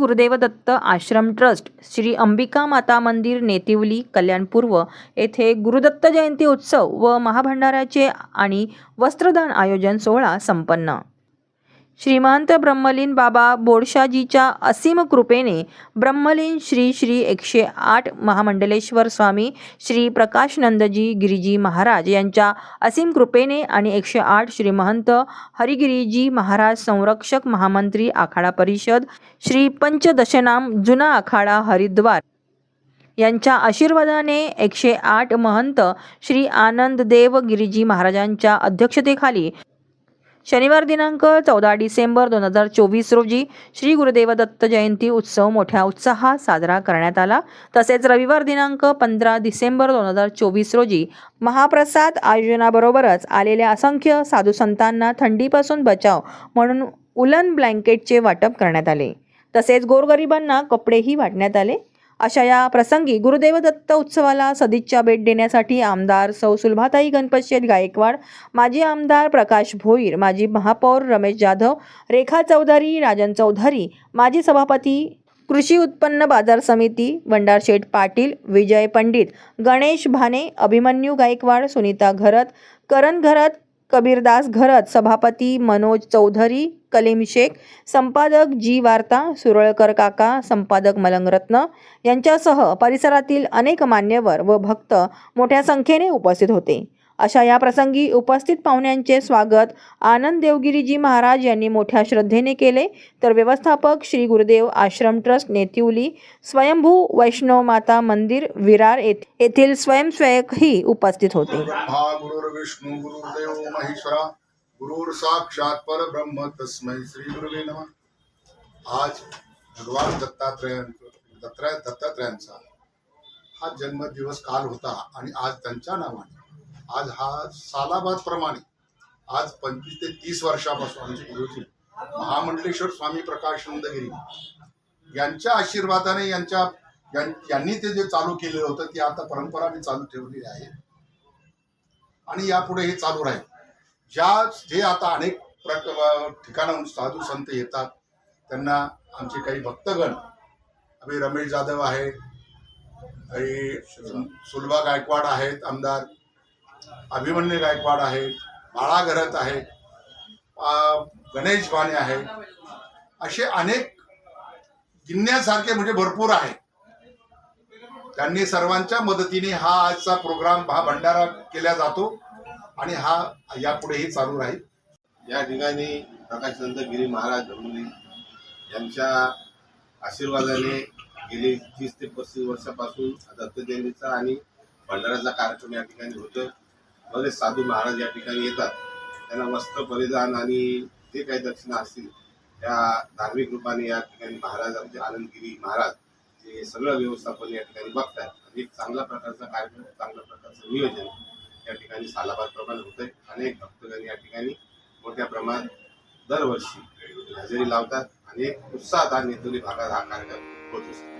Gurudev Datta Ashram trust Shri Ambika Mata Mandir Netivali कल्याणपूर्व येथे गुरुदत्त जयंती उत्सव व महाभंडाराचे आणि वस्त्रदान आयोजन सोहळा संपन्न. श्रीमंत ब्रह्मलीन बाबा बोडशाजीच्या असीम कृपेने ब्रह्मलीन श्री श्री एकशे आठ महामंडलेश्वर स्वामी श्री प्रकाशनंदजी गिरीजी महाराज यांच्या असीम कृपेने आणि एकशे आठ श्रीमहंत हरिगिरीजी महाराज संरक्षक महामंत्री आखाडा परिषद श्री पंचदशनाम जुना आखाडा हरिद्वार यांच्या आशीर्वादाने एकशे आठ महंत श्री आनंददेव गिरीजी महाराजांच्या अध्यक्षतेखाली शनिवार दिनांक चौदा डिसेंबर दोन हजार चोवीस रोजी श्री गुरुदेव दत्त जयंती उत्सव मोठ्या उत्साहात साजरा करण्यात आला. तसेच रविवार दिनांक पंधरा डिसेंबर दोन हजार चोवीस रोजी महाप्रसाद आयोजनाबरोबरच आलेल्या असंख्य साधू संतांना थंडीपासून बचाव म्हणून उलन ब्लँकेटचे वाटप करण्यात आले. तसेच गोरगरिबांना कपडेही वाटण्यात आले. अशा या प्रसंगी गुरुदेव दत्त उत्सवाला सदिच्छा भेट देण्यासाठी आमदार सौ सुलभाताई गणपतशेठ गायकवाड माजी आमदार प्रकाश भोईर माजी महापौर रमेश जाधव रेखा चौधरी राजन चौधरी माजी सभापती कृषी उत्पन्न बाजार समिती वंडारशेठ पाटील विजय पंडित गणेश भाने अभिमन्यू गायकवाड सुनीता घरत करण घरत कबीरदास घरत सभापती मनोज चौधरी कलीम शेख संपादक जी वार्ता सुरळकर काका संपादक मलंगरत्न यांच्यासह परिसरातील अनेक मान्यवर व भक्त मोठ्या संख्येने उपस्थित होते. अशा या प्रसंगी उपस्थित पाहुण्यांचे स्वागत आनंद देवगिरीजी महाराज यांनी मोठ्या श्रद्धेने केले. तर व्यवस्थापक श्री गुरुदेव आश्रम ट्रस्ट नेतिवली स्वयंभू वैष्णव माता मंदिर विरार येथील स्वयंसेवकही उपस्थित होते. गुरुर साक्षात परब्रह्म तस्मै श्री गुरुले नमः। आज भगवान दत्तात्रय दत्तात्रय दत्तात्रयांचा हा जन्मदिवस काल होता आणि आज त्यांच्या नावाने. आज हा सालाबाद प्रमाणे आज पंचवीस ते तीस वर्षापासून आमचे गुरुजी महामंडलेश्वर स्वामी प्रकाश नंदगिरी यांच्या आशीर्वादाने यांच्या यांनी ते जे चालू केलेलं होतं ती आता परंपरा मी चालू ठेवलेली आहे. आणि यापुढे हे चालू राहील. ज्या जे आता अनेक प्रक- ठिकाणाहून साधू संत येतात त्यांना आमचे काही भक्तगण अभि रमेश जाधव आहे सुलभा गायकवाड आहेत आमदार अभिमन्यू गायकवाड आहेत बाळा घरत आहेत गणेश भाने आहेत असे अनेक गिन्यासारखे म्हणजे भरपूर आहेत. त्यांनी सर्वांच्या मदतीने हा आजचा प्रोग्राम हा भंडारा केला जातो. आणि हा यापुढेही चालू राहील. या ठिकाणी प्रकाशनंद गिरी महाराज धरुली यांच्या आशीर्वादाने गेली तीस ते पस्तीस वर्षापासून दत्तजयंतीचा आणि भंडाराचा कार्यक्रम या ठिकाणी होतो बरेच साधू महाराज या ठिकाणी येतात त्यांना वस्त्र परिधान आणि जे काही दक्षिणा असतील त्या धार्मिक रूपाने या ठिकाणी महाराज म्हणजे आमचे आनंदगिरी महाराज हे सगळं व्यवस्थापन या ठिकाणी बघतात आणि एक चांगल्या प्रकारचा कार्यक्रम चांगल्या प्रकारचं नियोजन या ठिकाणी सालाबाद प्रमाण होत आहे अनेक भक्तगण या ठिकाणी मोठ्या प्रमाणात दरवर्षी हजेरी लावतात आणि उत्साहात हा नेतुली भागात हा कार्यक्रम होत असतो.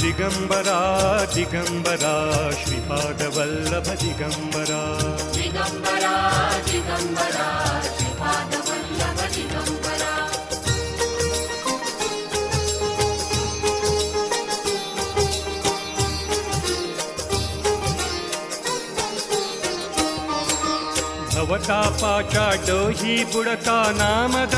दिगम्बरा दिगम्बरा श्रीपादवल्लभ दिगम्बरा दिगम्बरा दिगम्बरा श्रीपादवल्लभ दिगम्बरा भवतापाच्या डोही बुडता नाम दत्त